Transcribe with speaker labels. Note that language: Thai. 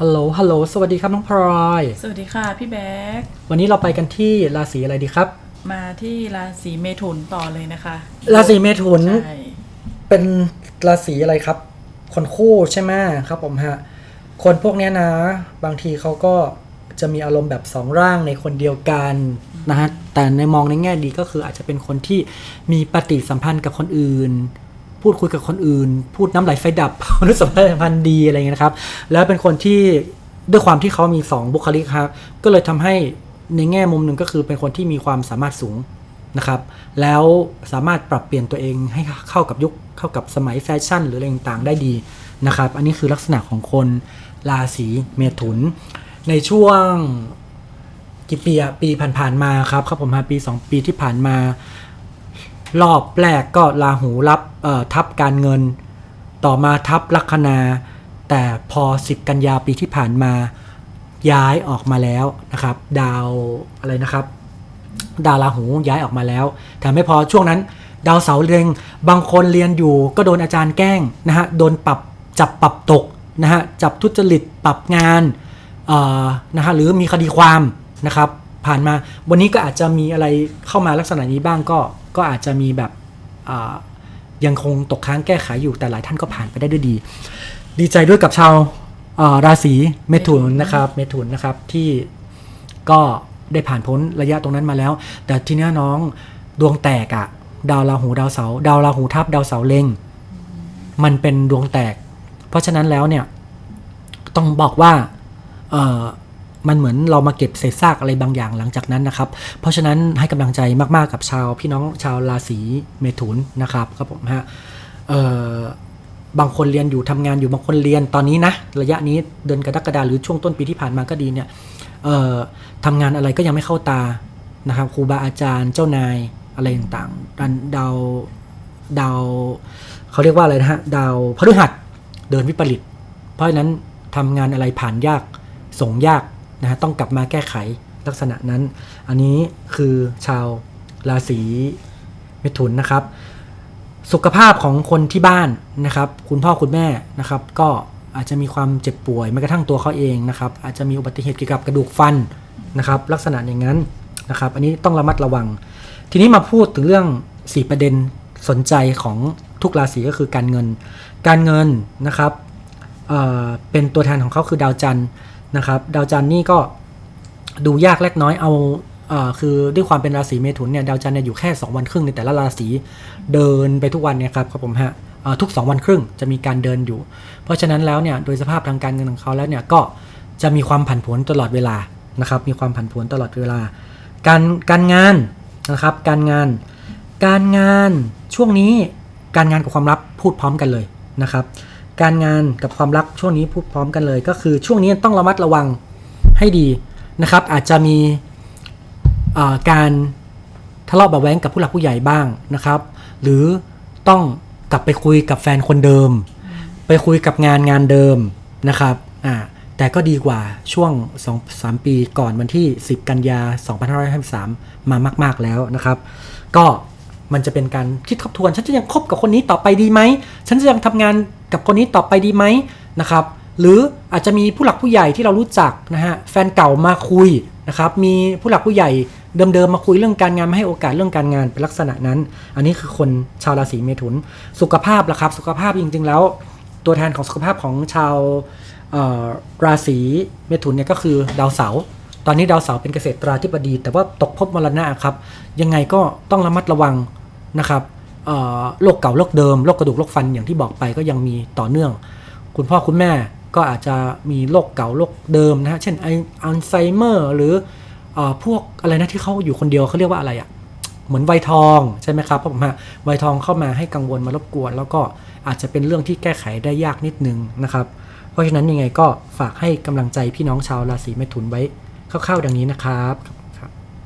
Speaker 1: ฮัลโหล ฮัลโหล สวัสดีครับน้องพลอย
Speaker 2: สวัสดีค่ะพี่แบ๊ก
Speaker 1: วันนี้เราไปกันที่ราศีอะไรดีครับ
Speaker 2: มาที่ราศีเมถุนต่อเลยนะคะ
Speaker 1: ราศีเมถุน
Speaker 2: ใช่
Speaker 1: เป็นราศีอะไรครับ คนคู่ใช่ไหมครับผมฮะ คนพวกเนี้ยนะ บางทีเขาก็จะมีอารมณ์แบบสองร่างในคนเดียวกันนะฮะ แต่ในมองในแง่ดีก็คืออาจจะเป็นคนที่มีปฏิสัมพันธ์กับคนอื่น พูดคุยกับคนอื่น พูดน้ำไหลไฟดับรู้สัมพันธ์ดีอะไรเงี้ยนะครับ แล้วเป็นคนที่ด้วยความที่เขามีสองบุคลิกครับก็เลยทำให้ในแง่มุมหนึ่งก็คือเป็นคนที่มีความสามารถสูงนะครับ แล้วสามารถปรับเปลี่ยนตัวเองให้เข้ากับยุคเข้ากับสมัยแฟชั่น หรืออะไรต่างๆได้ดีนะครับ อันนี้คือลักษณะของคนราศีเมถุน ในช่วงกี่ปีปีผ่านๆมาครับครับผมฮะปี 2 ปีที่ผ่านมา รอบแรกก็ราหูรับทับการเงิน ต่อมาทับลัคนา แต่พอ 10 กันยาปีที่ผ่านมาย้ายออกมาแล้วนะครับ ดาวอะไรนะครับ ดาวราหูย้ายออกมาแล้วแต่ไม่พอช่วงนั้น ดาวเสาร์เล็งบางคนเรียนอยู่ก็โดนอาจารย์แกล้งนะฮะโดนปรับจับปรับตกนะฮะจับทุจริตปรับงานนะฮะหรือมีคดีความนะครับ ผ่านมาวันนี้ก็อาจจะมีอะไรเข้ามาลักษณะนี้บ้างก็ ก็อาจจะมีแบบอ่ายังคงตกค้างแก้ไขอยู่แต่หลายท่านก็ผ่านไปได้ด้วยดี ดีใจด้วยกับชาวเอ่อราศีเมถุนนะครับเมถุนนะครับที่ก็ได้ผ่านพ้นระยะตรงนั้นมาแล้ว แต่ทีเนี้ยน้องดวงแตกอะดาวราหูดาวเสาร์ดาวราหูทับดาวเสาร์เล็งมันเป็นดวงแตก เพราะฉะนั้นแล้วเนี่ยต้องบอกว่าเออ มันเหมือนเรามาเก็บเศษซากอะไรบางอย่างหลังจากนั้นนะครับ เพราะฉะนั้นให้กำลังใจมากๆกับชาวพี่น้องชาวราศีเมถุนนะครับครับผมฮะบางคนเรียนอยู่ทำงานอยู่บางคนเรียนตอนนี้นะ ระยะนี้เดือนกรกฎาหรือช่วงต้นปีที่ผ่านมาก็ดีเนี่ยทำงานอะไรก็ยังไม่เข้าตานะครับครูบาอาจารย์เจ้านายอะไรต่างๆดันดาวดาวเขาเรียกว่าอะไรนะฮะดาวพฤหัสเดินวิปริต เพราะฉะนั้นทำงานอะไรผ่านยากส่งยาก นะฮะต้องกลับมาแก้ไขลักษณะนั้น อันนี้คือชาวราศีเมถุนนะครับ สุขภาพของคนที่บ้านนะครับ คุณพ่อคุณแม่นะครับ ก็อาจจะมีความเจ็บป่วยแม้กระทั่งตัวเขาเองนะครับ อาจจะมีอุบัติเหตุเกี่ยวกับกระดูกฟันนะครับ ลักษณะอย่างนั้นนะครับ อันนี้ต้องระมัดระวัง ทีนี้มาพูดถึงเรื่อง 4 ประเด็นสนใจของทุกราศีก็คือการเงิน การเงินนะครับเเป็นตัวแทนของเขาคือดาวจันทร์ นะครับดาวจันทร์นี่ก็ดูยากเล็กน้อยเอาคือด้วยความเป็นราศีเมถุนเนี่ยดาวจันทร์เนี่ยอยู่แค่ 2 วันครึ่งในแต่ละราศีเดินไปทุกวันเนี่ยครับครับผมฮะทุก 2 วันครึ่งจะมีการเดินอยู่ เพราะฉะนั้นแล้วเนี่ยโดยสภาพทางการเงินของเขาแล้วเนี่ยก็จะมีความผันผวนตลอดเวลานะครับมีความผันผวนตลอดเวลา การการงานนะครับการงานการงานช่วงนี้การงานกับความรักพูดพร้อมกันเลยนะครับ การงานกับความรักช่วงนี้พูดพร้อมกันเลย ก็คือช่วงนี้ต้องระมัดระวังให้ดีนะครับ อาจจะมีการทะเลาะเบาะแว้งกับผู้หลักผู้ใหญ่บ้างนะครับ หรือต้องกลับไปคุยกับแฟนคนเดิม ไปคุยกับงานงานเดิมนะครับอ่าแต่ก็ดีกว่าช่วง 2 3 ปีก่อนวันที่ 10 กันยา 2553 มามาก ๆ แล้วนะครับ ก็มันจะเป็นการคิดทบทวน ฉันจะยังคบกับคนนี้ต่อไปดีไหม ฉันจะยังทำงาน กับคนนี้ต่อไปดีไหมนะครับ หรืออาจจะมีผู้หลักผู้ใหญ่ที่เรารู้จักนะฮะแฟนเก่ามาคุยนะครับ มีผู้หลักผู้ใหญ่เดิมๆมาคุยเรื่องการงานมาให้โอกาสเรื่องการงานเป็นลักษณะนั้น อันนี้คือคนชาวราศีเมถุน สุขภาพละครับ สุขภาพจริงๆแล้ว ตัวแทนของสุขภาพของชาวราศีเมถุนเนี่ยก็คือดาวเสาร์ตอนนี้ดาวเสาร์เป็นเกษตราธิบดี แต่ว่าตกภพมรณะครับ ยังไงก็ต้องระมัดระวังนะครับ โรคเก่าโรคเดิมโรคกระดูกโรคฟันอย่างที่บอกไปก็ยังมีต่อเนื่อง คุณพ่อคุณแม่ก็อาจจะมีโรคเก่าโรคเดิมนะฮะเช่นไออัลไซเมอร์หรืออพวกอะไรนะที่เขาอยู่คนเดียวเขาเรียกว่าอะไรอะเหมือนไวทองใช่ไหมครับเพราะผมฮะไวทองเข้ามาให้กังวลมารบกวน แล้วก็อาจจะเป็นเรื่องที่แก้ไขได้ยากนิดนึงนะครับ เพราะฉะนั้นยังไงก็ฝากให้กำลังใจพี่น้องชาวราศีเมถุนไว้คร่าวๆดังนี้นะครับ